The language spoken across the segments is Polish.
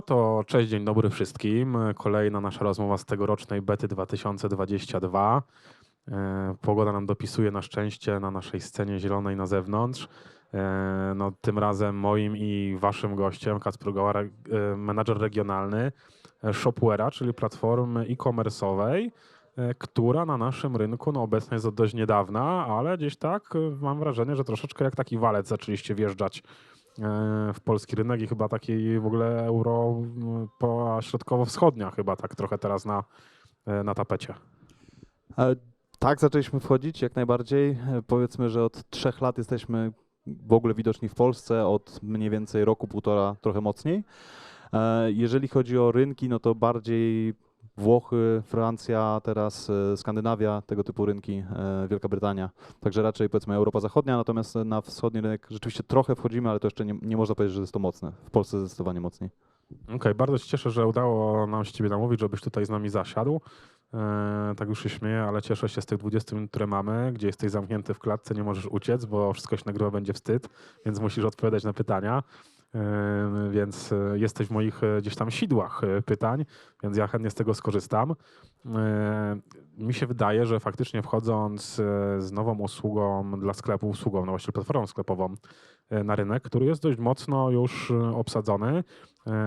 No to cześć, dzień dobry wszystkim. Kolejna nasza rozmowa z tegorocznej bety 2022. E, Pogoda nam dopisuje na szczęście na naszej scenie zielonej na zewnątrz. E, No, tym razem moim i waszym gościem Kacper Gołara, e, menadżer regionalny Shopware'a, czyli platformy e-commerce'owej, która na naszym rynku no, obecnie jest od dość niedawna, ale gdzieś tak mam wrażenie, że troszeczkę jak taki walec zaczęliście wjeżdżać w polski rynek i chyba takiej w ogóle euro środkowo-wschodnia chyba tak trochę teraz na, e, na tapecie. E, Tak, zaczęliśmy wchodzić jak najbardziej. E, Powiedzmy, że od trzech lat jesteśmy w ogóle widoczni w Polsce, od mniej więcej roku, półtora, trochę mocniej. E, Jeżeli chodzi o rynki, no to bardziej Włochy, Francja, teraz e, Skandynawia, tego typu rynki, e, Wielka Brytania. Także raczej powiedzmy Europa Zachodnia, natomiast na wschodni rynek rzeczywiście trochę wchodzimy, ale to jeszcze nie, nie można powiedzieć, że jest to mocne. W Polsce zdecydowanie mocniej. Okej, bardzo się cieszę, że udało nam się Ciebie namówić, żebyś tutaj z nami zasiadł. E, tak już się śmieję, ale cieszę się z tych 20 minut, które mamy, gdzie jesteś zamknięty w klatce, nie możesz uciec, bo wszystko się nagrywa, będzie wstyd, więc musisz odpowiadać na pytania. Więc e, jesteś w moich e, gdzieś tam sidłach e, pytań, więc ja chętnie z tego skorzystam. Mi się wydaje, że faktycznie wchodząc z nową usługą dla sklepu, usługą, no właściwie platformą sklepową na rynek, który jest dość mocno już obsadzony,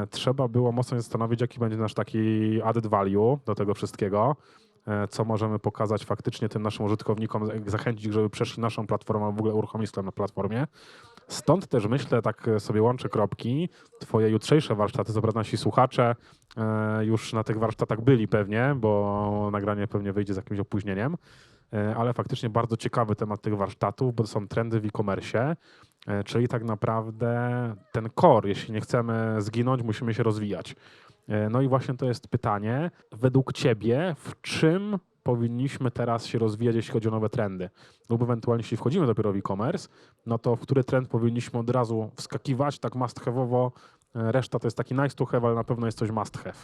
trzeba było mocno zastanowić, jaki będzie nasz taki added value do tego wszystkiego, co możemy pokazać faktycznie tym naszym użytkownikom, zachęcić żeby przeszli naszą platformę, w ogóle uruchomili sklep na platformie. Stąd też myślę, tak sobie łączę kropki, twoje jutrzejsze warsztaty, prawda nasi słuchacze e, już na tych warsztatach byli pewnie, bo nagranie pewnie wyjdzie z jakimś opóźnieniem, e, ale faktycznie bardzo ciekawy temat tych warsztatów, bo to są trendy w e-commerce, e, czyli tak naprawdę ten core, jeśli nie chcemy zginąć, musimy się rozwijać. No i właśnie to jest pytanie, według Ciebie, w czym powinniśmy teraz się rozwijać, jeśli chodzi o nowe trendy? Lub ewentualnie, jeśli wchodzimy dopiero w e-commerce, no to w który trend powinniśmy od razu wskakiwać, tak must have'owo, reszta to jest taki nice to have, ale na pewno jest coś must have.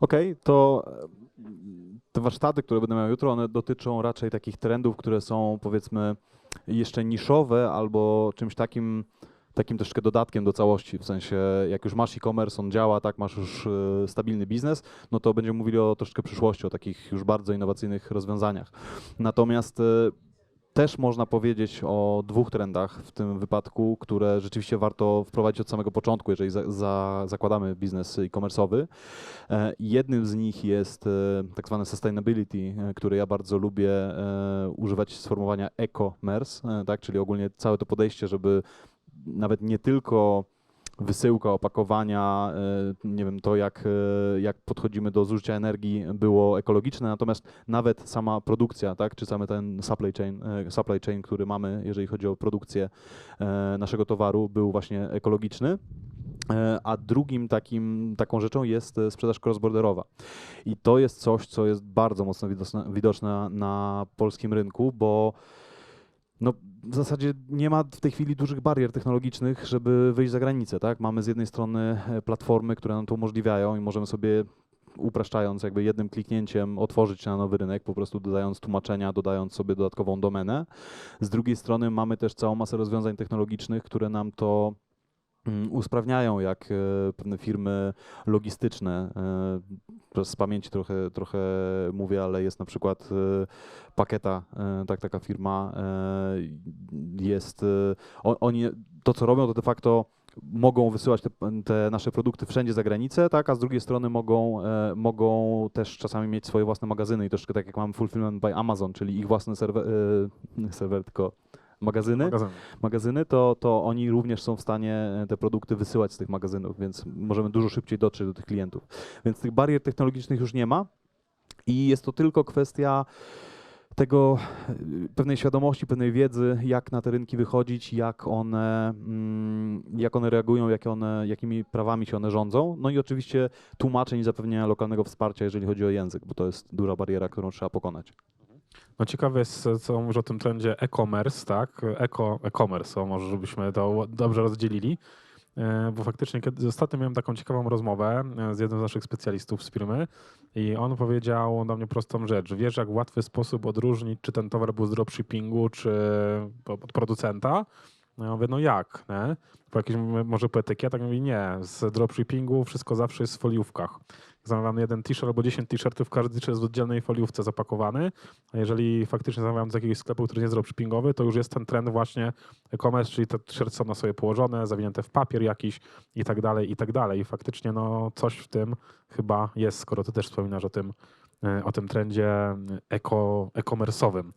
Okej, to e, te warsztaty, które będę miał jutro, one dotyczą raczej takich trendów, które są powiedzmy jeszcze niszowe albo czymś takim, takim troszkę dodatkiem do całości. W sensie, jak już masz e-commerce, on działa, tak, masz już e, stabilny biznes, no to będziemy mówili o troszkę przyszłości, o takich już bardzo innowacyjnych rozwiązaniach. Natomiast e, też można powiedzieć o dwóch trendach w tym wypadku, które rzeczywiście warto wprowadzić od samego początku, jeżeli za, za, zakładamy biznes e-commerce'owy. E, Jednym z nich jest tak zwane sustainability, które ja bardzo lubię używać sformułowania e-commerce, tak, czyli ogólnie całe to podejście, żeby nawet nie tylko wysyłka, opakowania, e, nie wiem, to jak, e, jak podchodzimy do zużycia energii było ekologiczne, natomiast nawet sama produkcja, tak, czy cały ten supply chain, e, supply chain, który mamy, jeżeli chodzi o produkcję naszego towaru, był właśnie ekologiczny. A drugim takim, taką rzeczą jest sprzedaż cross-borderowa. I to jest coś, co jest bardzo mocno widoczne, widoczne na polskim rynku, bo no, w zasadzie nie ma w tej chwili dużych barier technologicznych, żeby wyjść za granicę. Tak? Mamy z jednej strony e, platformy, które nam to umożliwiają i możemy sobie upraszczając, jakby jednym kliknięciem otworzyć na nowy rynek, po prostu dodając tłumaczenia, dodając sobie dodatkową domenę. Z drugiej strony mamy też całą masę rozwiązań technologicznych, które nam to usprawniają, jak e, pewne firmy logistyczne. e, z pamięci trochę, trochę mówię, ale jest na przykład e, Paketa, tak, taka firma jest, oni to co robią to de facto mogą wysyłać te, te nasze produkty wszędzie za granicę, tak, a z drugiej strony mogą, e, mogą też czasami mieć swoje własne magazyny i troszkę tak jak mamy Fulfillment by Amazon, czyli ich własne serwer, e, serwer tylko magazyny Magazyn. magazyny, to, to oni również są w stanie e, te produkty wysyłać z tych magazynów, więc możemy dużo szybciej dotrzeć do tych klientów. Więc tych barier technologicznych już nie ma i jest to tylko kwestia tego e, pewnej świadomości, pewnej wiedzy, jak na te rynki wychodzić, jak one, mm, jak one reagują, jak one, jakimi prawami się one rządzą. No i oczywiście tłumaczeń i zapewnienia lokalnego wsparcia, jeżeli chodzi o język, bo to jest duża bariera, którą trzeba pokonać. No ciekawe jest, co mówisz o tym trendzie e-commerce, tak? Eko, e-commerce, o może żebyśmy to dobrze rozdzielili. E, Bo faktycznie kiedy ostatnio miałem taką ciekawą rozmowę e, z jednym z naszych specjalistów z firmy i on powiedział do mnie prostą rzecz. Wiesz, jak w łatwy sposób odróżnić, czy ten towar był z dropshippingu, czy od producenta? No ja mówię, no jak, nie? Po jakimś, może po etykietach, mówi nie, z dropshippingu wszystko zawsze jest w foliówkach. Zamawiam jeden t-shirt albo 10 t-shirtów, każdy t-shirt jest w oddzielnej foliówce zapakowany, a jeżeli faktycznie zamawiam z jakiegoś sklepu, który nie jest dropshippingowy, to już jest ten trend właśnie e-commerce, czyli te t-shirty są na sobie położone, zawinięte w papier jakiś i tak dalej, i tak dalej. I faktycznie no coś w tym chyba jest, skoro ty też wspominasz o tym, e, o tym trendzie eko, e-commerce'owym.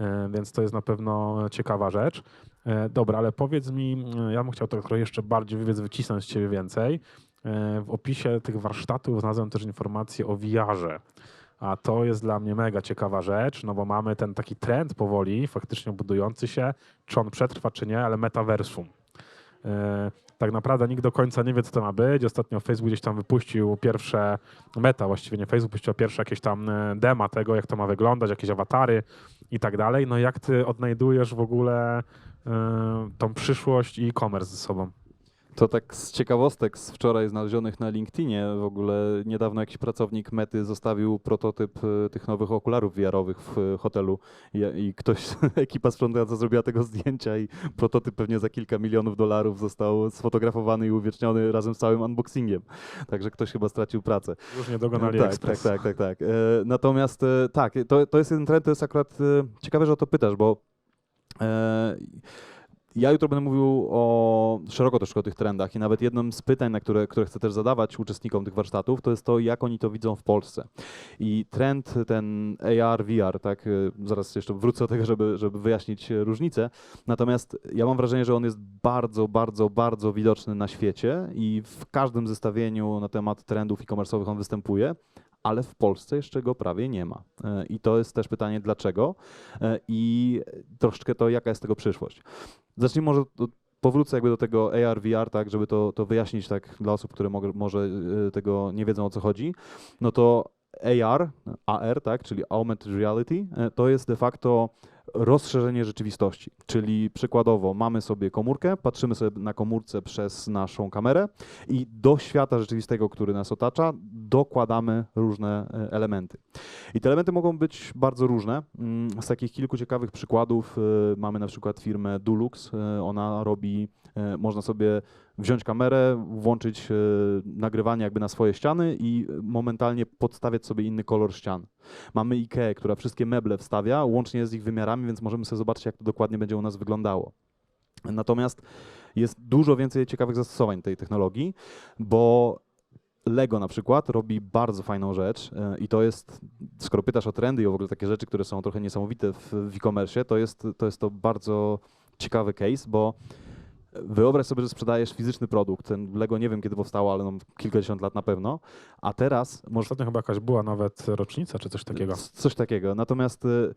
E, Więc to jest na pewno ciekawa rzecz. E, Dobra, ale powiedz mi, e, ja bym chciał trochę jeszcze bardziej wycisnąć z ciebie więcej. E, W opisie tych warsztatów znalazłem też informacje o VR-ze. A to jest dla mnie mega ciekawa rzecz, no bo mamy ten taki trend powoli, faktycznie budujący się, czy on przetrwa, czy nie, ale metaversum. E, Tak naprawdę nikt do końca nie wie, co to ma być. Ostatnio Facebook gdzieś tam wypuścił pierwsze, meta właściwie nie Facebook, wypuścił pierwsze jakieś tam e, dema tego, jak to ma wyglądać, jakieś awatary i tak dalej. No jak ty odnajdujesz w ogóle tą przyszłość i e-commerce ze sobą? To tak z ciekawostek z wczoraj znalezionych na LinkedInie, w ogóle niedawno jakiś pracownik Mety zostawił prototyp e, tych nowych okularów VR-owych w e, hotelu i, i ktoś, ekipa sprzątająca zrobiła tego zdjęcia i prototyp pewnie za kilka milionów dolarów został sfotografowany i uwieczniony razem z całym unboxingiem. Także ktoś chyba stracił pracę. Już niedługo na tak, tak, tak, tak, tak. E, Natomiast e, tak, to, to jest jeden trend, to jest akurat e, ciekawe, że o to pytasz, bo e, ja jutro będę mówił o, szeroko troszkę o tych trendach i nawet jednym z pytań, na które, które chcę też zadawać uczestnikom tych warsztatów, to jest to, jak oni to widzą w Polsce. I trend ten AR, VR, tak, y, zaraz jeszcze wrócę do tego, żeby, żeby wyjaśnić y, różnicę, natomiast ja mam wrażenie, że on jest bardzo, bardzo, bardzo widoczny na świecie i w każdym zestawieniu na temat trendów e-commerce'owych on występuje, ale w Polsce jeszcze go prawie nie ma. E, I to jest też pytanie, dlaczego e, i troszeczkę to, jaka jest tego przyszłość. Zacznijmy może, powrócę jakby do tego AR, VR, tak, żeby to, to wyjaśnić tak dla osób, które mogą, może e, tego nie wiedzą o co chodzi. No to AR, AR, tak, czyli Augmented Reality, to jest de facto rozszerzenie rzeczywistości. Czyli przykładowo mamy sobie komórkę, patrzymy sobie na komórce przez naszą kamerę i do świata rzeczywistego, który nas otacza, dokładamy różne e, elementy. I te elementy mogą być bardzo różne. Mm, Z takich kilku ciekawych przykładów e, mamy na przykład firmę Dulux. E, Ona robi, można sobie wziąć kamerę, włączyć e, nagrywanie jakby na swoje ściany i momentalnie podstawiać sobie inny kolor ścian. Mamy IKEA, która wszystkie meble wstawia, łącznie z ich wymiarami, więc możemy sobie zobaczyć, jak to dokładnie będzie u nas wyglądało. Natomiast jest dużo więcej ciekawych zastosowań tej technologii, bo Lego na przykład robi bardzo fajną rzecz e, i to jest, skoro pytasz o trendy i w ogóle takie rzeczy, które są trochę niesamowite w e-commerce, to jest, to jest to bardzo ciekawy case, bo wyobraź sobie, że sprzedajesz fizyczny produkt. Ten Lego nie wiem kiedy powstało, ale no kilkadziesiąt lat na pewno, a teraz możesz Ostatnio chyba jakaś była nawet rocznica czy coś takiego. Coś takiego. Natomiast y,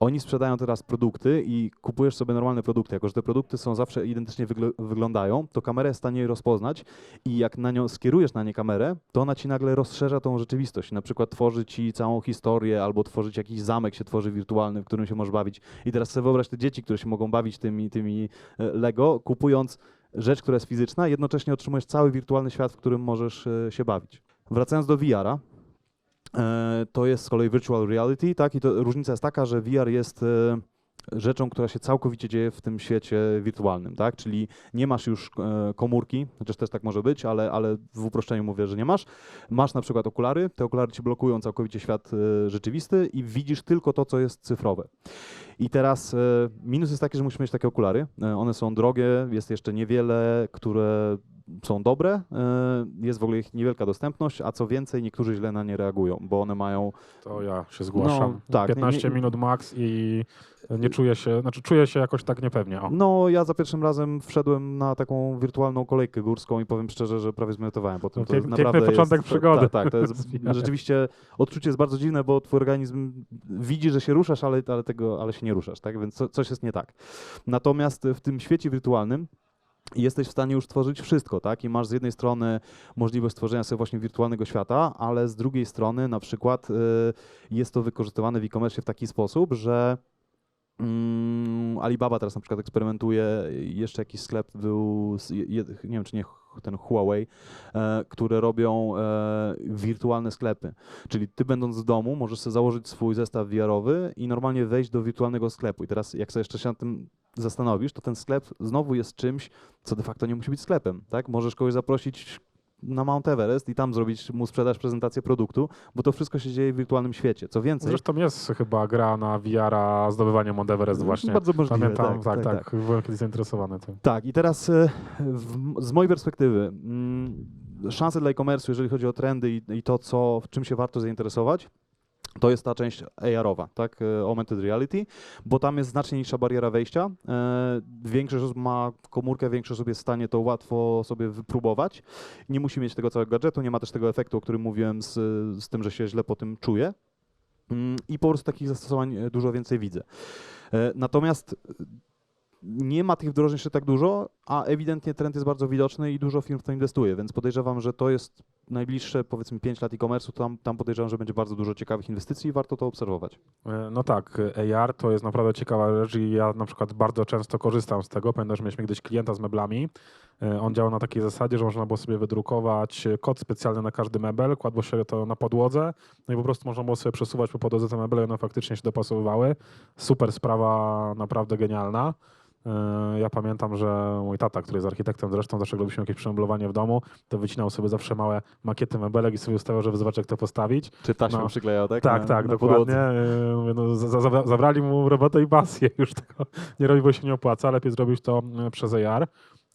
oni sprzedają teraz produkty i kupujesz sobie normalne produkty. Jako, że te produkty są zawsze identycznie wygl- wyglądają, to kamera jest w stanie rozpoznać i jak na nią skierujesz na nie kamerę, to ona ci nagle rozszerza tą rzeczywistość. Na przykład tworzy ci całą historię albo tworzyć jakiś zamek się tworzy wirtualny, w którym się możesz bawić. I teraz sobie wyobraź te dzieci, które się mogą bawić tymi, tymi e, Lego, kupując rzecz, która jest fizyczna, jednocześnie otrzymujesz cały wirtualny świat, w którym możesz e, się bawić. Wracając do VR-a, to jest z kolei virtual reality, tak? I to różnica jest taka, że VR jest e, rzeczą, która się całkowicie dzieje w tym świecie wirtualnym, tak? Czyli nie masz już e, komórki, chociaż też tak może być, ale, ale w uproszczeniu mówię, że nie masz. Masz na przykład okulary, te okulary ci blokują całkowicie świat e, rzeczywisty i widzisz tylko to, co jest cyfrowe. I teraz e, minus jest taki, że musisz mieć takie okulary. E, one są drogie, jest jeszcze niewiele, które są dobre, e, jest w ogóle ich niewielka dostępność, a co więcej, niektórzy źle na nie reagują, bo one mają To ja się zgłaszam. No, tak, nie- 15 nie- minut max i nie czuję się, znaczy czuję się jakoś tak niepewnie. O. No, ja za pierwszym razem wszedłem na taką wirtualną kolejkę górską i powiem szczerze, że prawie zmiotowałem. Potem No, to piękny naprawdę początek jest, przygody. Tak, tak, to jest rzeczywiście odczucie jest bardzo dziwne, bo twój organizm widzi, że się ruszasz, ale, ale, tego, ale się nie ruszasz, tak? Więc co, coś jest nie tak. Natomiast w tym świecie wirtualnym jesteś w stanie już tworzyć wszystko, tak? I masz z jednej strony możliwość stworzenia sobie właśnie wirtualnego świata, ale z drugiej strony na przykład y, jest to wykorzystywane w e-commerce w taki sposób, że Mm, Alibaba teraz na przykład eksperymentuje, jeszcze jakiś sklep był, nie wiem czy nie ten Huawei, e, które robią e, wirtualne sklepy. Czyli ty będąc w domu możesz sobie założyć swój zestaw VR-owy i normalnie wejść do wirtualnego sklepu. I teraz jak sobie jeszcze się nad tym zastanowisz, to ten sklep znowu jest czymś, co de facto nie musi być sklepem, tak? Możesz kogoś zaprosić na Mount Everest i tam zrobić mu sprzedaż, prezentację produktu, bo to wszystko się dzieje w wirtualnym świecie. Co więcej, Zresztą jest chyba gra na VR-a zdobywanie Mount Everest właśnie. bardzo możliwe, Pamiętam, tak, tak, tak, tak, byłem kiedyś zainteresowany tym. Tak, i teraz e, w, z mojej perspektywy mm, szanse dla e-commerce, jeżeli chodzi o trendy i, i to, co, czym się warto zainteresować, to jest ta część AR-owa, tak, e, Augmented Reality, bo tam jest znacznie niższa bariera wejścia. E, większość osób ma komórkę, większość osób jest w stanie to łatwo sobie wypróbować. Nie musi mieć tego całego gadżetu, nie ma też tego efektu, o którym mówiłem z, z tym, że się źle po tym czuje. Mm, I po prostu takich zastosowań e, dużo więcej widzę. Natomiast nie ma tych wdrożeń jeszcze tak dużo, a ewidentnie trend jest bardzo widoczny i dużo firm w to inwestuje, więc podejrzewam, że to jest najbliższe powiedzmy 5 lat e-commerce'u, tam, tam podejrzewam, że będzie bardzo dużo ciekawych inwestycji i warto to obserwować. E, No tak, AR to jest naprawdę ciekawa rzecz i ja na przykład bardzo często korzystam z tego. Pamiętam, że mieliśmy kiedyś klienta z meblami. E, On działał na takiej zasadzie, że można było sobie wydrukować e, kod specjalny na każdy mebel, kładło się to na podłodze, no i po prostu można było sobie przesuwać po podłodze te meble one faktycznie się dopasowywały. Super sprawa, naprawdę genialna. E, Ja pamiętam, że mój tata, który jest architektem zresztą, zawsze robiliśmy jakieś przemeblowanie w domu, to wycinał sobie zawsze małe makiety mebelek i sobie ustawiał, żeby zobaczyć, jak to postawić. Czy taśmę No. przyklejał, tak? Tak, na, tak, na dokładnie. E, Mówię, no, za, za, zabrali mu robotę i pasję, już tego nie robi, bo się nie opłaca. Lepiej zrobić to e, przez AR.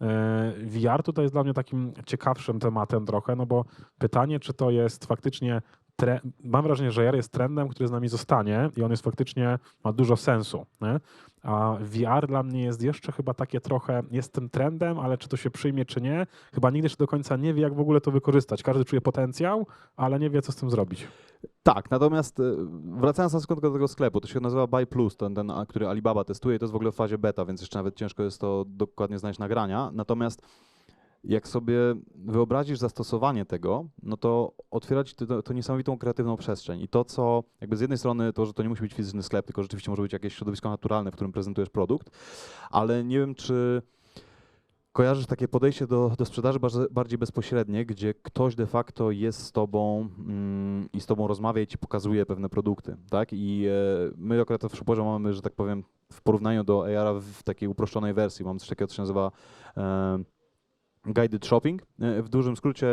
E, VR tutaj jest dla mnie takim ciekawszym tematem trochę, no bo pytanie, czy to jest faktycznie. Tre... Mam wrażenie, że AR jest trendem, który z nami zostanie i on jest faktycznie, ma dużo sensu. Nie? A VR dla mnie jest jeszcze chyba takie trochę, jest tym trendem, ale czy to się przyjmie, czy nie, chyba nigdy się do końca nie wie, jak w ogóle to wykorzystać. Każdy czuje potencjał, ale nie wie, co z tym zrobić. Tak, natomiast e, wracając na sekundkę do tego sklepu, to się nazywa Buy Plus, ten, ten, który Alibaba testuje, to jest w ogóle w fazie beta, więc jeszcze nawet ciężko jest to dokładnie znaleźć nagrania. Natomiast jak sobie wyobrazisz zastosowanie tego, no to otwiera ci to, to niesamowitą kreatywną przestrzeń. I to, co jakby z jednej strony to, że to nie musi być fizyczny sklep, tylko rzeczywiście może być jakieś środowisko naturalne, w którym prezentujesz produkt, ale nie wiem, czy kojarzysz takie podejście do, do sprzedaży bardziej bezpośrednie, gdzie ktoś de facto jest z tobą mm, i z tobą rozmawia i ci pokazuje pewne produkty, tak? I e, my akurat w Shuporze mamy, że tak powiem, w porównaniu do AR w takiej uproszczonej wersji, mamy coś takiego, co się nazywa e, guided shopping. E, W dużym skrócie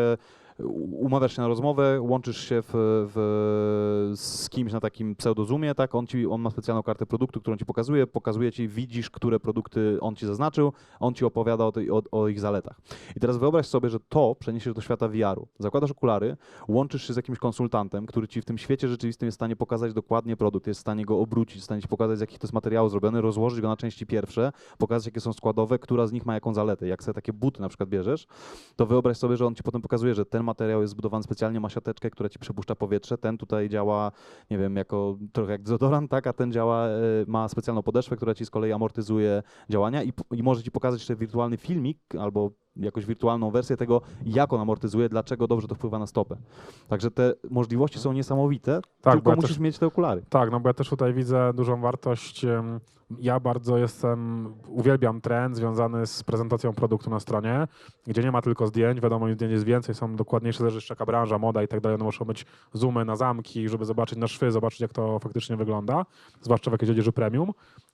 umawiasz się na rozmowę, łączysz się w, w, z kimś na takim pseudozoomie, tak? On, ci, on ma specjalną kartę produktu, którą ci pokazuje, pokazuje ci, widzisz, które produkty on ci zaznaczył, on ci opowiada o, tej, o, o ich zaletach. I teraz wyobraź sobie, że to przeniesiesz do świata VR-u. Zakładasz okulary, łączysz się z jakimś konsultantem, który ci w tym świecie rzeczywistym jest w stanie pokazać dokładnie produkt, jest w stanie go obrócić, jest w stanie ci pokazać, z jakich to jest materiału zrobiony, rozłożyć go na części pierwsze, pokazać, jakie są składowe, która z nich ma jaką zaletę. Jak sobie takie buty na przykład bierzesz, to wyobraź sobie, że on ci potem pokazuje, że ten materiał jest zbudowany specjalnie, ma siateczkę, która ci przepuszcza powietrze, ten tutaj działa, nie wiem, jako trochę jak dezodorant, tak, a ten działa, e, ma specjalną podeszwę, która ci z kolei amortyzuje działania i, i może ci pokazać jeszcze wirtualny filmik albo jakąś wirtualną wersję tego, jak on amortyzuje, dlaczego dobrze to wpływa na stopę. Także te możliwości są niesamowite, Tak, tylko ja musisz też- mieć te okulary. Tak, no bo ja też tutaj widzę dużą wartość. Ja bardzo jestem, uwielbiam trend związany z prezentacją produktu na stronie, gdzie nie ma tylko zdjęć, wiadomo, zdjęć jest więcej, są dokładniejsze, zależy jeszcze jaka branża, moda i tak dalej, no muszą być zoomy na zamki, żeby zobaczyć na szwy, zobaczyć jak to faktycznie wygląda, zwłaszcza w jakiejś odzieży premium,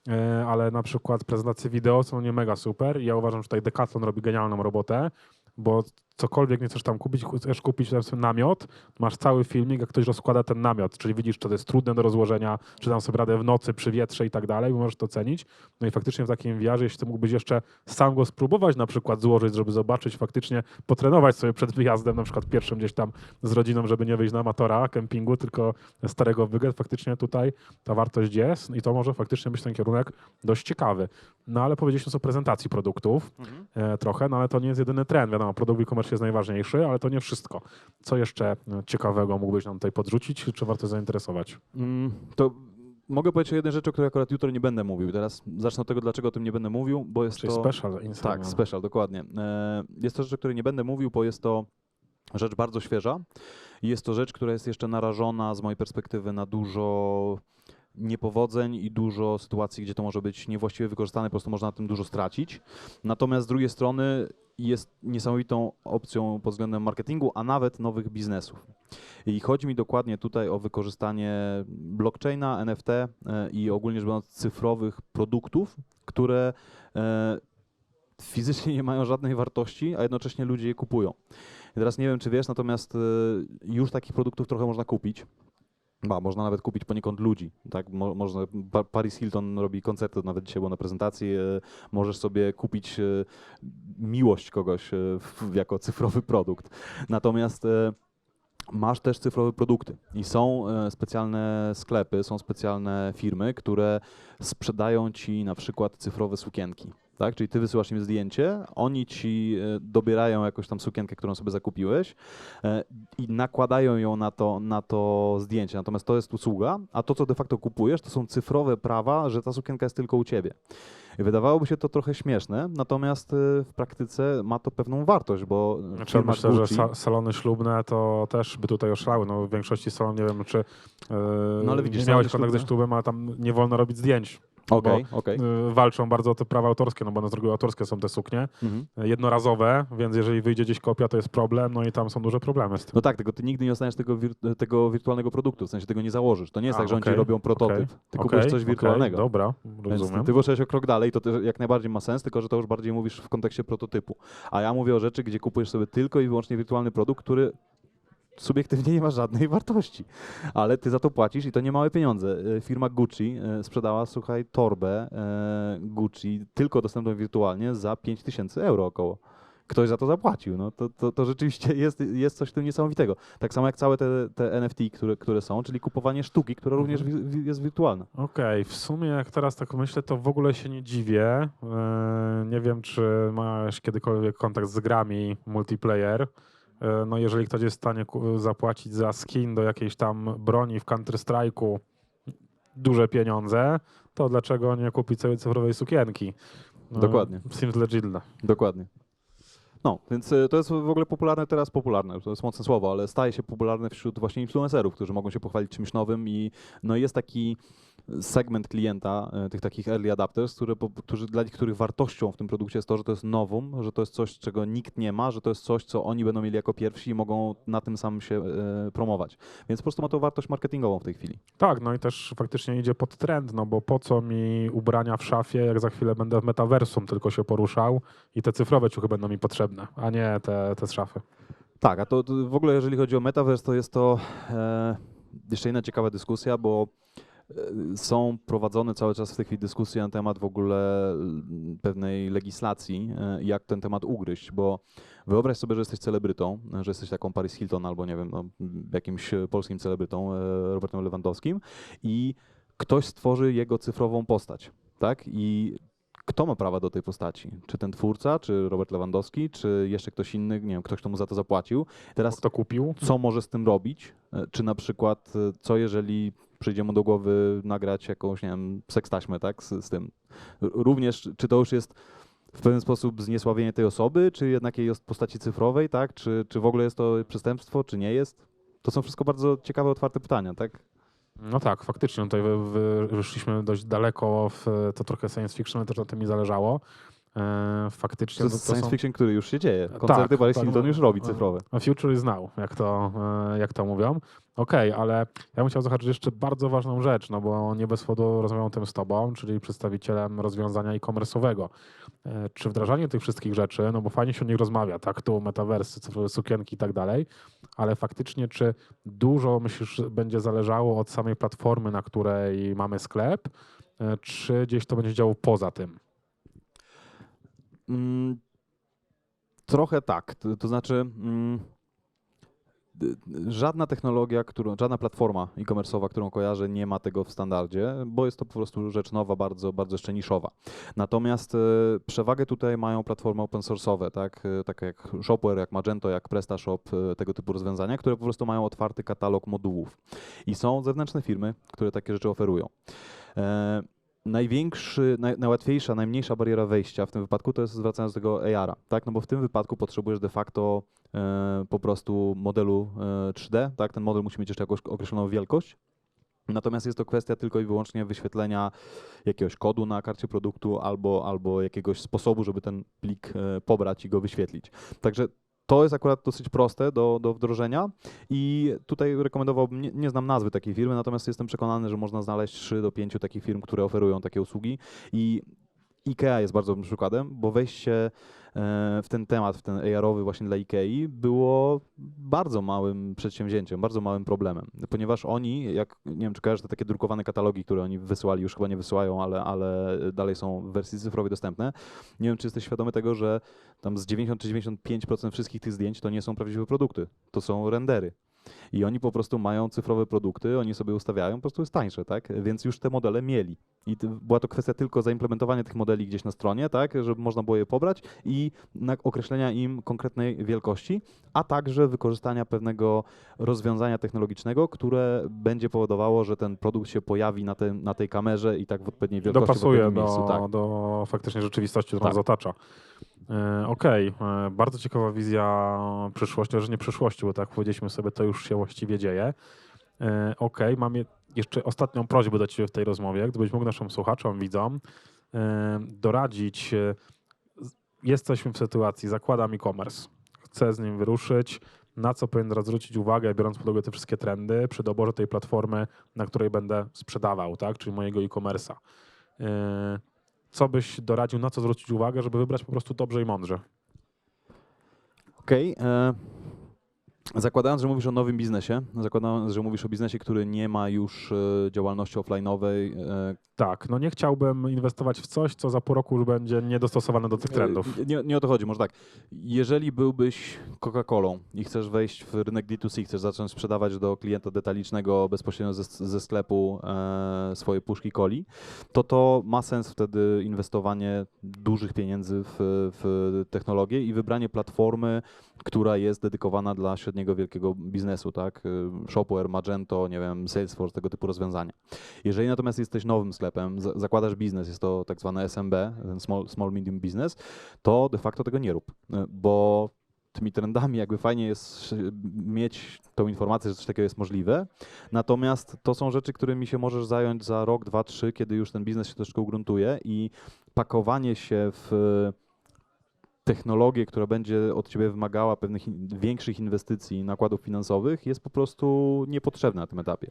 E, ale na przykład prezentacje wideo są nie mega super i ja uważam, że tutaj Decathlon robi genialną robotę, bo cokolwiek nie chcesz tam kupić, chcesz kupić tam sobie namiot, masz cały filmik, jak ktoś rozkłada ten namiot, czyli widzisz, czy to jest trudne do rozłożenia, czy tam sobie radę w nocy przy wietrze i tak dalej, bo możesz to cenić. No i faktycznie w takim wiarze, jeśli ty mógłbyś jeszcze sam go spróbować na przykład złożyć, żeby zobaczyć faktycznie, potrenować sobie przed wyjazdem, na przykład pierwszym gdzieś tam z rodziną, żeby nie wyjść na amatora kempingu, tylko starego wygląd, faktycznie tutaj ta wartość jest i to może faktycznie być ten kierunek dość ciekawy. No ale powiedzieliśmy o prezentacji produktów e, trochę, no ale to nie jest jedyny trend. Wiadomo, produkt e-commerce jest najważniejszy, ale to nie wszystko. Co jeszcze ciekawego mógłbyś nam tutaj podrzucić, czy warto zainteresować? Mm, to mogę powiedzieć o jednej rzeczy, o której akurat jutro nie będę mówił. Teraz zacznę od tego, dlaczego o tym nie będę mówił, bo jest Czyli to... special insight. Tak, special, dokładnie. E, Jest to rzecz, o której nie będę mówił, bo jest to rzecz bardzo świeża jest to rzecz, która jest jeszcze narażona z mojej perspektywy na dużo niepowodzeń i dużo sytuacji, gdzie to może być niewłaściwie wykorzystane, po prostu można na tym dużo stracić. Natomiast z drugiej strony jest niesamowitą opcją pod względem marketingu, a nawet nowych biznesów. I chodzi mi dokładnie tutaj o wykorzystanie blockchaina, NFT e, i ogólnie rzecz biorąc cyfrowych produktów, które e, fizycznie nie mają żadnej wartości, a jednocześnie ludzie je kupują. I teraz nie wiem, czy wiesz, natomiast e, już takich produktów trochę można kupić. Ba, można nawet kupić poniekąd ludzi. Tak? Mo, można, Pa- Paris Hilton robi koncerty, nawet dzisiaj było na prezentacji. E, możesz sobie kupić e, miłość kogoś e, w, jako cyfrowy produkt. Natomiast e, masz też cyfrowe produkty i są e, specjalne sklepy, są specjalne firmy, które sprzedają ci na przykład cyfrowe sukienki. Tak? Czyli ty wysyłasz im zdjęcie, oni ci e, dobierają jakąś tam sukienkę, którą sobie zakupiłeś e, i nakładają ją na to, na to zdjęcie. Natomiast to jest usługa, a to, co de facto kupujesz, to są cyfrowe prawa, że ta sukienka jest tylko u ciebie. I wydawałoby się to trochę śmieszne, natomiast e, w praktyce ma to pewną wartość, bo Znaczy, myślę, że Gucci- sa salony ślubne to też by tutaj oszalały. No, w większości salon, nie wiem, czy yy, No, ale widzisz, miałeś kontakt ze ślubne- ślubem, ale tam nie wolno robić zdjęć. Okej. Yy, walczą bardzo o te prawa autorskie, no bo na z reguły autorskie są te suknie. Mhm. Jednorazowe, więc jeżeli wyjdzie gdzieś kopia, to jest problem, no i tam są duże problemy z tym. No tak, tylko ty nigdy nie dostaniesz tego, wir- tego wirtualnego produktu, w sensie tego nie założysz. To nie jest A, tak, że oni okej, ci robią prototyp, ty Okej, kupujesz coś wirtualnego. dobra, Więc rozumiem. ty poszedłeś o krok dalej, to też jak najbardziej ma sens, tylko że to już bardziej mówisz w kontekście prototypu. A ja mówię o rzeczy, gdzie kupujesz sobie tylko i wyłącznie wirtualny produkt, który subiektywnie nie ma żadnej wartości, ale ty za to płacisz i to nie małe pieniądze. E, Firma Gucci e, sprzedała, słuchaj, torbę e, Gucci tylko dostępną wirtualnie za 5000 euro około. Ktoś za to zapłacił. No to, to, to rzeczywiście jest, jest coś w tym niesamowitego. Tak samo jak całe te, te NFT, które, które są, czyli kupowanie sztuki, która również wi- wi- jest wirtualna. Okej, w sumie jak teraz tak myślę, to w ogóle się nie dziwię. E, nie wiem, czy masz kiedykolwiek kontakt z grami multiplayer. E, no jeżeli ktoś jest w stanie zapłacić za skin do jakiejś tam broni w Counter-Strike'u duże pieniądze, to dlaczego nie kupić sobie cyfrowej sukienki? E, Dokładnie. Seems legitne. Dokładnie. No, więc y, to jest w ogóle popularne teraz, popularne, to jest mocne słowo, ale staje się popularne wśród właśnie influencerów, którzy mogą się pochwalić czymś nowym i no jest taki segment klienta, y, tych takich early adapters, które, po- którzy, dla których wartością w tym produkcie jest to, że to jest nowum, że to jest coś, czego nikt nie ma, że to jest coś, co oni będą mieli jako pierwsi i mogą na tym samym się y, promować. Więc po prostu ma to wartość marketingową w tej chwili. Tak, no i też faktycznie idzie pod trend, no bo po co mi ubrania w szafie, jak za chwilę będę w metaversum tylko się poruszał i te cyfrowe ciuchy będą mi potrzebne, a nie te, te z szafy. Tak, a to, to w ogóle jeżeli chodzi o metaverse, to jest to e, jeszcze inna ciekawa dyskusja, bo e, są prowadzone cały czas w tej chwili dyskusje na temat w ogóle mm, pewnej legislacji, e, jak ten temat ugryźć, bo wyobraź sobie, że jesteś celebrytą, e, że jesteś taką Paris Hilton albo nie wiem, no, jakimś e, polskim celebrytą, e, Robertem Lewandowskim i ktoś stworzy jego cyfrową postać, tak? I kto ma prawa do tej postaci? Czy ten twórca, czy Robert Lewandowski, czy jeszcze ktoś inny, nie wiem, ktoś, kto mu za to zapłacił? Teraz Kto kupił? co może z tym robić? E, Czy na przykład, e, co jeżeli przyjdzie mu do głowy nagrać jakąś, nie wiem, sekstaśmę, tak, z, z tym? Również, czy to już jest w pewien sposób zniesławienie tej osoby, czy jednak jej postaci cyfrowej, tak? Czy, czy w ogóle jest to przestępstwo, czy nie jest? To są wszystko bardzo ciekawe, otwarte pytania, tak? No tak, faktycznie tutaj wy, wy, wyszliśmy dość daleko w to trochę science fiction, ale też na tym mi zależało. E, faktycznie To jest to, science są... fiction, który już się dzieje. Koncerty Tak, Paris tak, Hilton no, już robi no. cyfrowe. A future is now, jak to, e, jak to mówią. Okej, ale ja bym chciał zahaczyć jeszcze bardzo ważną rzecz, no bo nie bez powodu rozmawiam o tym z tobą, czyli przedstawicielem rozwiązania e-commerce'owego. E, Czy wdrażanie tych wszystkich rzeczy, no bo fajnie się o nich rozmawia, tak, tu metaversy, cyfrowe sukienki i tak dalej, ale faktycznie czy dużo, myślisz, będzie zależało od samej platformy, na której mamy sklep, e, czy gdzieś to będzie działo poza tym? Mm, trochę tak. To, to znaczy, mm, żadna technologia, którą, żadna platforma e-commerce'owa, którą kojarzę, nie ma tego w standardzie, bo jest to po prostu rzecz nowa, bardzo, bardzo jeszcze niszowa. Natomiast e, przewagę tutaj mają platformy open source'owe, tak? E, takie jak Shopware, jak Magento, jak PrestaShop, e, tego typu rozwiązania, które po prostu mają otwarty katalog modułów. I są zewnętrzne firmy, które takie rzeczy oferują. E, największy, naj, najłatwiejsza, najmniejsza bariera wejścia w tym wypadku to jest zwracając do tego AR-a, tak? No bo w tym wypadku potrzebujesz de facto e, po prostu modelu e, 3D, tak? Ten model musi mieć jeszcze jakąś określoną wielkość Natomiast jest to kwestia tylko i wyłącznie wyświetlenia jakiegoś kodu na karcie produktu albo, albo jakiegoś sposobu, żeby ten plik e, pobrać i go wyświetlić. Także to jest akurat dosyć proste do, do wdrożenia i tutaj rekomendowałbym, nie, nie znam nazwy takiej firmy, natomiast jestem przekonany, że można znaleźć 3 do 5 takich firm, które oferują takie usługi i IKEA jest bardzo dobrym przykładem, bo wejście e, w ten temat, w ten AR-owy właśnie dla IKEA było bardzo małym przedsięwzięciem, bardzo małym problemem, ponieważ oni, jak nie wiem, czy kojarzysz te takie drukowane katalogi, które oni wysyłali, już chyba nie wysyłają, ale, ale dalej są w wersji cyfrowej dostępne. Nie wiem, czy jesteś świadomy tego, że tam z 90 czy 95% wszystkich tych zdjęć to nie są prawdziwe produkty, to są rendery. I oni po prostu mają cyfrowe produkty, oni sobie ustawiają, po prostu jest tańsze, tak? Więc już te modele mieli. I była to kwestia tylko zaimplementowania tych modeli gdzieś na stronie, tak? Żeby można było je pobrać i określenia im konkretnej wielkości, a także wykorzystania pewnego rozwiązania technologicznego, które będzie powodowało, że ten produkt się pojawi na, tym, na tej kamerze i tak w odpowiedniej wielkości, Dopasuje do, miejscu. Tak. do faktycznie rzeczywistości, która nas Tak. otacza. E, Okej, e, bardzo ciekawa wizja przyszłości, że nie przyszłości, bo tak powiedzieliśmy sobie, to już się właściwie dzieje. E, Okej, mam je- jeszcze ostatnią prośbę do Ciebie w tej rozmowie. Gdybyś mógł naszym słuchaczom, widzom e, doradzić, e, jesteśmy w sytuacji, zakładam e-commerce, chcę z nim wyruszyć, na co powinien teraz zwrócić uwagę, biorąc pod uwagę te wszystkie trendy przy doborze tej platformy, na której będę sprzedawał, tak, czyli mojego e-commerce'a. E, Co byś doradził, na co zwrócić uwagę, żeby wybrać po prostu dobrze i mądrze? Okej. e, Zakładając, że mówisz o nowym biznesie, zakładając, że mówisz o biznesie, który nie ma już e, działalności offline'owej, e, Tak, no nie chciałbym inwestować w coś, co za pół roku już będzie niedostosowane do tych trendów. E, Nie, nie o to chodzi, może tak. Jeżeli byłbyś Coca-Colą i chcesz wejść w rynek D2C, chcesz zacząć sprzedawać do klienta detalicznego bezpośrednio ze, ze sklepu e, swoje puszki coli, to to ma sens wtedy inwestowanie dużych pieniędzy w, w technologię i wybranie platformy, która jest dedykowana dla średniego, wielkiego biznesu, tak? E, Shopware, Magento, nie wiem, Salesforce, tego typu rozwiązania. Jeżeli natomiast jesteś nowym sklepem, za- zakładasz biznes, jest to tak zwany SMB, ten small, small medium business, to de facto tego nie rób, y, bo tymi trendami jakby fajnie jest y, mieć tą informację, że coś takiego jest możliwe, natomiast to są rzeczy, którymi się możesz zająć za rok, dwa, trzy, kiedy już ten biznes się troszkę ugruntuje i pakowanie się w technologię, która będzie od ciebie wymagała pewnych in- większych inwestycji i nakładów finansowych, jest po prostu niepotrzebne na tym etapie.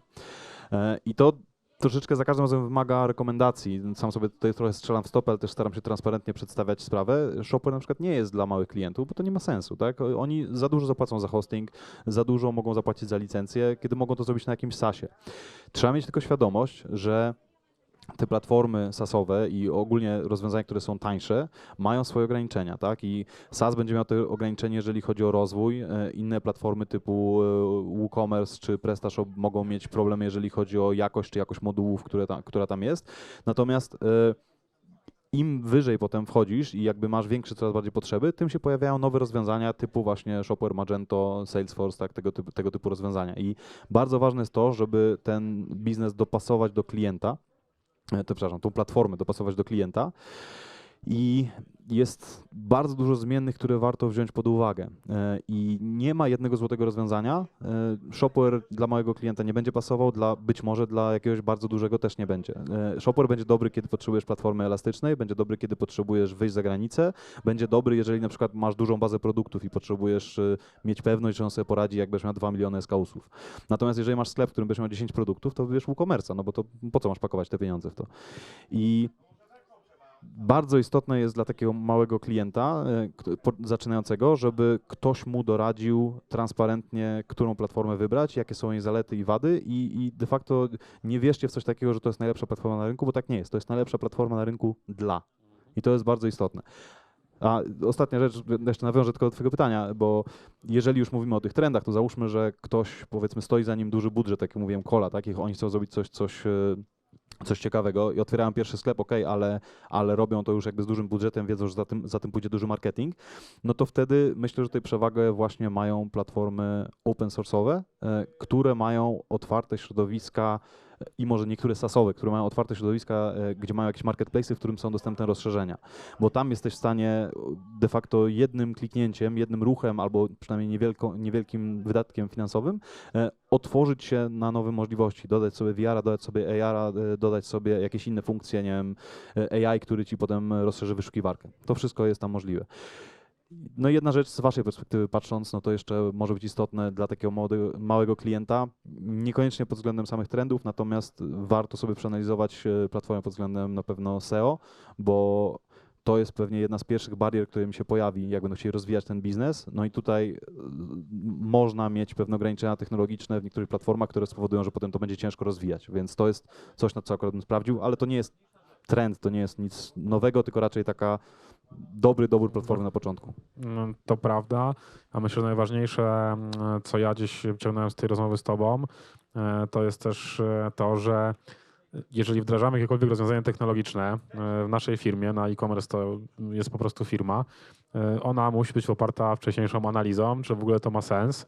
E, I to troszeczkę za każdym razem wymaga rekomendacji. Sam sobie tutaj trochę strzelam w stopę, ale też staram się transparentnie przedstawiać sprawę. Shopware na przykład nie jest dla małych klientów, bo to nie ma sensu. Tak? Oni za dużo zapłacą za hosting, za dużo mogą zapłacić za licencję, kiedy mogą to zrobić na jakimś SaaSie. Trzeba mieć tylko świadomość, że te platformy SaaSowe i ogólnie rozwiązania, które są tańsze, mają swoje ograniczenia, tak? I SaaS będzie miał to ograniczenie, jeżeli chodzi o rozwój. E, Inne platformy typu e, WooCommerce czy PrestaShop mogą mieć problemy, jeżeli chodzi o jakość czy jakość modułów, które która tam jest. Natomiast e, im wyżej potem wchodzisz i jakby masz większe coraz bardziej potrzeby, tym się pojawiają nowe rozwiązania typu właśnie Shopware, Magento, Salesforce, tak, tego, typu, tego typu rozwiązania. I bardzo ważne jest to, żeby ten biznes dopasować do klienta, to, przepraszam, tą platformę dopasować do klienta. I jest bardzo dużo zmiennych, które warto wziąć pod uwagę. E, I nie ma jednego złotego rozwiązania. E, Shopware dla małego klienta nie będzie pasował, dla, być może dla jakiegoś bardzo dużego też nie będzie. E, Shopware będzie dobry, kiedy potrzebujesz platformy elastycznej, będzie dobry, kiedy potrzebujesz wyjść za granicę, będzie dobry, jeżeli na przykład masz dużą bazę produktów i potrzebujesz mieć pewność, że on sobie poradzi, jak będziesz miał 2 miliony SKU-sów. Natomiast jeżeli masz sklep, w którym będziesz miał 10 produktów, to wybierz WooCommerce'a, no bo to po co masz pakować te pieniądze w to? I bardzo istotne jest dla takiego małego klienta e, zaczynającego, żeby ktoś mu doradził transparentnie, którą platformę wybrać, jakie są jej zalety i wady i, i de facto nie wierzcie w coś takiego, że to jest najlepsza platforma na rynku, bo tak nie jest. To jest najlepsza platforma na rynku dla. I to jest bardzo istotne. A ostatnia rzecz, jeszcze nawiążę tylko do Twojego pytania, bo jeżeli już mówimy o tych trendach, to załóżmy, że ktoś, powiedzmy, stoi za nim duży budżet, tak jak mówiłem, kola, tak? I oni chcą zrobić coś, coś, e, coś ciekawego. I otwierają pierwszy sklep, ok, ale, ale robią to już jakby z dużym budżetem, wiedzą, że za tym, za tym pójdzie duży marketing, no to wtedy myślę, że tutaj przewagę właśnie mają platformy open source'owe, e, które mają otwarte środowiska i może niektóre SaaSowe, które mają otwarte środowiska, e, gdzie mają jakieś marketplace'y, w którym są dostępne rozszerzenia. Bo tam jesteś w stanie e, de facto jednym kliknięciem, jednym ruchem albo przynajmniej niewielko, niewielkim wydatkiem finansowym e, otworzyć się na nowe możliwości, dodać sobie VR-a, dodać sobie AR-a, dodać sobie jakieś inne funkcje, nie wiem, AI, który ci potem rozszerzy wyszukiwarkę. To wszystko jest tam możliwe. No jedna rzecz z Waszej perspektywy patrząc, no to jeszcze może być istotne dla takiego młodego, małego klienta, niekoniecznie pod względem samych trendów, natomiast warto sobie przeanalizować e, platformę pod względem na pewno SEO, bo to jest pewnie jedna z pierwszych barier, które mi się pojawi, jak będą chcieli rozwijać ten biznes. No i tutaj e, można mieć pewne ograniczenia technologiczne w niektórych platformach, które spowodują, że potem to będzie ciężko rozwijać, więc to jest coś, na co akurat bym sprawdził, ale to nie jest trend, to nie jest nic nowego, tylko raczej taka dobry dobór platformy na początku. Mm, To prawda, a myślę, że najważniejsze, mm, co ja gdzieś wyciągnąłem z tej rozmowy z Tobą, e, to jest też e, to, że jeżeli wdrażamy jakiekolwiek rozwiązanie technologiczne e, w naszej firmie, na e-commerce to jest po prostu firma, ona musi być oparta wcześniejszą analizą, czy w ogóle to ma sens,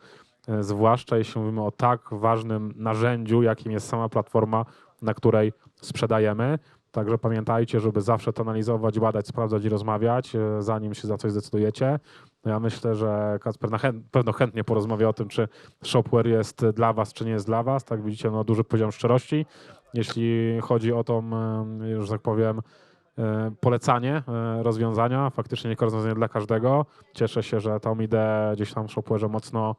zwłaszcza jeśli mówimy o tak ważnym narzędziu, jakim jest sama platforma, na której sprzedajemy. Także pamiętajcie, żeby zawsze to analizować, badać, sprawdzać i rozmawiać, e, zanim się za coś zdecydujecie. No Ja myślę, że Kacper na pewno chętnie porozmawia o tym, czy Shopware jest dla Was, czy nie jest dla Was. Tak widzicie, no, duży poziom szczerości. Jeśli chodzi o tą, e, że tak powiem, e, polecanie rozwiązania, faktycznie nie rozwiązanie dla każdego. Cieszę się, że tą ideę gdzieś tam w Shopware'ze mocno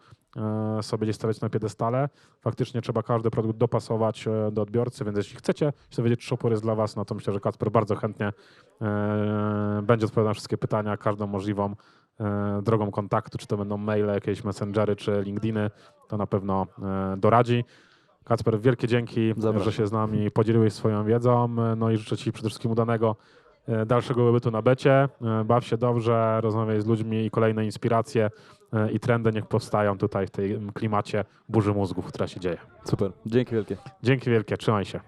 sobie gdzieś stawiać na piedestale. Faktycznie trzeba każdy produkt dopasować e, do odbiorcy, więc jeśli chcecie się dowiedzieć, czy Shopware jest dla Was, no to myślę, że Kacper bardzo chętnie e, będzie odpowiadał na wszystkie pytania, każdą możliwą e, drogą kontaktu, czy to będą maile, jakieś messengery, czy LinkedIny, to na pewno e, doradzi. Kacper, wielkie dzięki, Zapraszam. że się z nami podzieliłeś swoją wiedzą, e, no i życzę Ci przede wszystkim udanego e, dalszego bytu na becie. E, Baw się dobrze, rozmawiaj z ludźmi i kolejne inspiracje e, i trendy niech powstają tutaj w tej klimacie burzy mózgów, która się dzieje. Super, dzięki wielkie. Dzięki wielkie, trzymaj się.